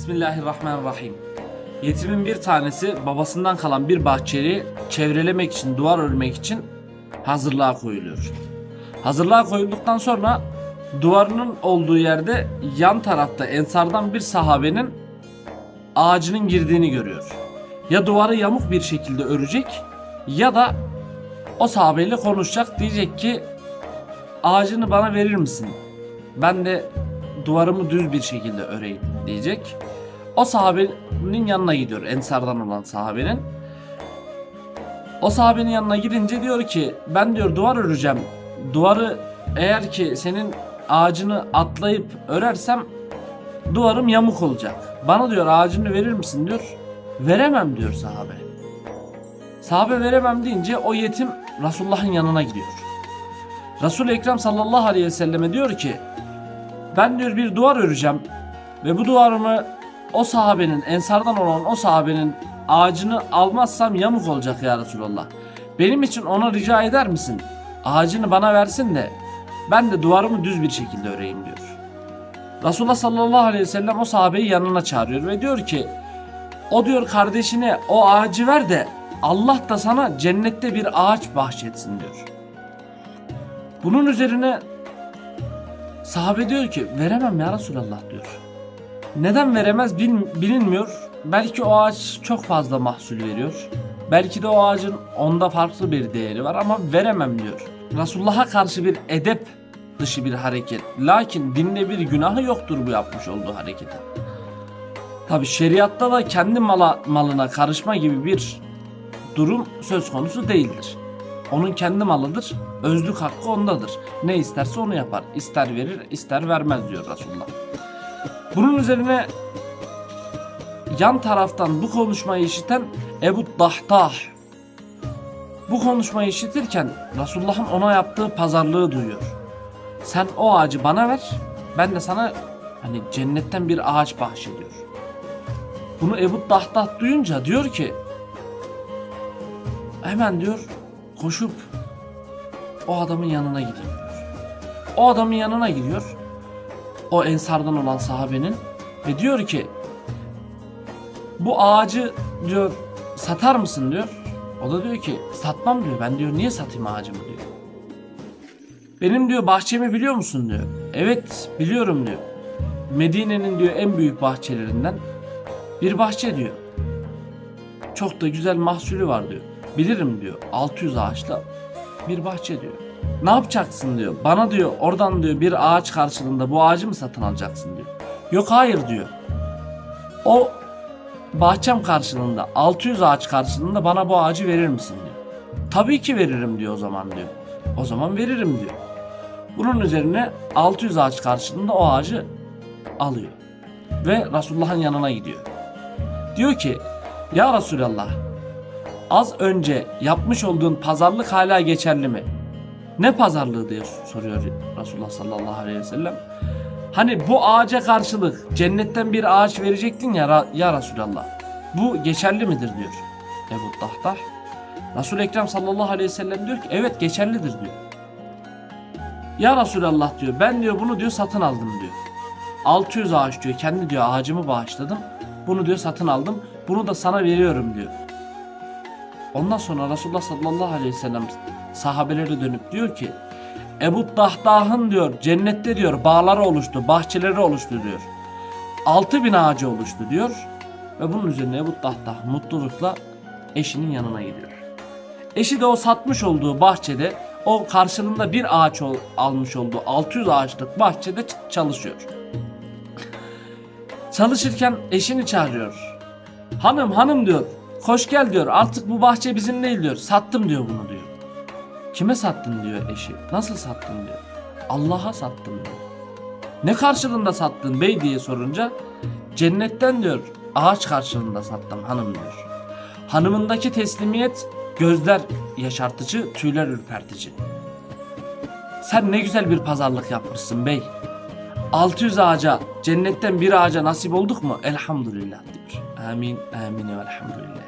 Bismillahirrahmanirrahim. Yetimin bir tanesi babasından kalan bir bahçeyi çevrelemek için, duvar örmek için hazırlığa koyuluyor. Hazırlığa koyulduktan sonra duvarının olduğu yerde yan tarafta ensardan bir sahabenin ağacının girdiğini görüyor. Ya duvarı yamuk bir şekilde örecek ya da o sahabeyle konuşacak diyecek ki ağacını bana verir misin? Ben de duvarımı düz bir şekilde öreyim diyecek. O sahabenin yanına gidiyor. Ensardan olan sahabenin. O sahabenin yanına gidince diyor ki ben diyor duvar öreceğim. Duvarı eğer ki senin ağacını atlayıp örersem duvarım yamuk olacak. Bana diyor ağacını verir misin diyor. Veremem diyor sahabe. Sahabe veremem deyince o yetim Resulullah'ın yanına gidiyor. Resul-i Ekrem sallallahu aleyhi ve selleme diyor ki ben diyor bir duvar öreceğim ve bu duvarımı o sahabenin ensardan olan o sahabenin ağacını almazsam yamuk olacak ya Resulallah. Benim için ona rica eder misin? Ağacını bana versin de ben de duvarımı düz bir şekilde öreyim diyor. Resulullah sallallahu aleyhi ve sellem o sahabeyi yanına çağırıyor ve diyor ki o diyor kardeşine o ağacı ver de Allah da sana cennette bir ağaç bahşetsin diyor. Bunun üzerine sahabe diyor ki veremem ya Resulallah diyor. Neden veremez bil- bilinmiyor. Belki o ağaç çok fazla mahsul veriyor. Belki de o ağacın onda farklı bir değeri var ama veremem diyor. Resulullah'a karşı bir edep dışı bir hareket. Lakin dinde bir günahı yoktur bu yapmış olduğu hareketin. Tabi şeriatta da kendi mala, malına karışma gibi bir durum söz konusu değildir. Onun kendi malıdır. Özlük hakkı ondadır. Ne isterse onu yapar. İster verir, ister vermez diyor Resulullah. Bunun üzerine yan taraftan bu konuşmayı işiten Ebu Dahtah bu konuşmayı işitirken Resulullah'ın ona yaptığı pazarlığı duyuyor. Sen o ağacı bana ver, ben de sana hani cennetten bir ağaç bahşediyor. Bunu Ebu Dahtah duyunca diyor ki hemen diyor koşup o adamın yanına gideyim diyor. O adamın yanına gidiyor. O ensardan olan sahabenin ve diyor ki bu ağacı diyor satar mısın diyor. O da diyor ki satmam diyor. Ben diyor niye satayım ağacımı diyor. Benim diyor bahçemi biliyor musun diyor. Evet biliyorum diyor. Medine'nin diyor en büyük bahçelerinden bir bahçe diyor. Çok da güzel mahsulü var diyor. Bilirim diyor. 600 ağaçla bir bahçe diyor. Ne yapacaksın diyor. Bana diyor oradan diyor bir ağaç karşılığında bu ağacı mı satın alacaksın diyor. Yok hayır diyor. O bahçem karşılığında 600 ağaç karşılığında bana bu ağacı verir misin diyor. Tabii ki veririm diyor o zaman diyor. O zaman veririm diyor. Bunun üzerine 600 ağaç karşılığında o ağacı alıyor. Ve Resulullah'ın yanına gidiyor. Diyor ki ya Resulallah az önce yapmış olduğun pazarlık hala geçerli mi? Ne pazarlığı diye soruyor Resulullah sallallahu aleyhi ve sellem. Hani bu ağaca karşılık cennetten bir ağaç verecektin ya, ya Resulallah. Bu geçerli midir diyor Ebu Dahtah. Resul-i Ekrem sallallahu aleyhi ve sellem diyor ki evet geçerlidir diyor. Ya Resulallah diyor ben diyor bunu diyor satın aldım diyor. 600 ağaç diyor kendi diyor ağacımı bağışladım. Bunu diyor satın aldım. Bunu da sana veriyorum diyor. Ondan sonra Resulullah sallallahu aleyhi ve sellem sahabelere dönüp diyor ki Ebu Dahtah'ın diyor cennette diyor bağları oluştu, bahçeleri oluştu diyor. 6000 ağacı oluştu diyor. Ve bunun üzerine Ebu Dahtah mutlulukla eşinin yanına gidiyor. Eşi de o satmış olduğu bahçede o karşılığında bir ağaç ol- almış olduğu 600 ağaçlık bahçede çalışıyor. Çalışırken eşini çağırıyor. Hanım hanım diyor. Hoş gel diyor. Artık bu bahçe bizim değil diyor. Sattım diyor bunu diyor. Kime sattın diyor eşi. Nasıl sattın diyor. Allah'a sattım diyor. Ne karşılığında sattın bey diye sorunca cennetten diyor ağaç karşılığında sattım hanım diyor. Hanımındaki teslimiyet gözler yaşartıcı, tüyler ürpertici. Sen ne güzel bir pazarlık yapmışsın bey. 600 ağaca, cennetten bir ağaca nasip olduk mu? Elhamdülillah diyor. Amin, amin ve elhamdülillah.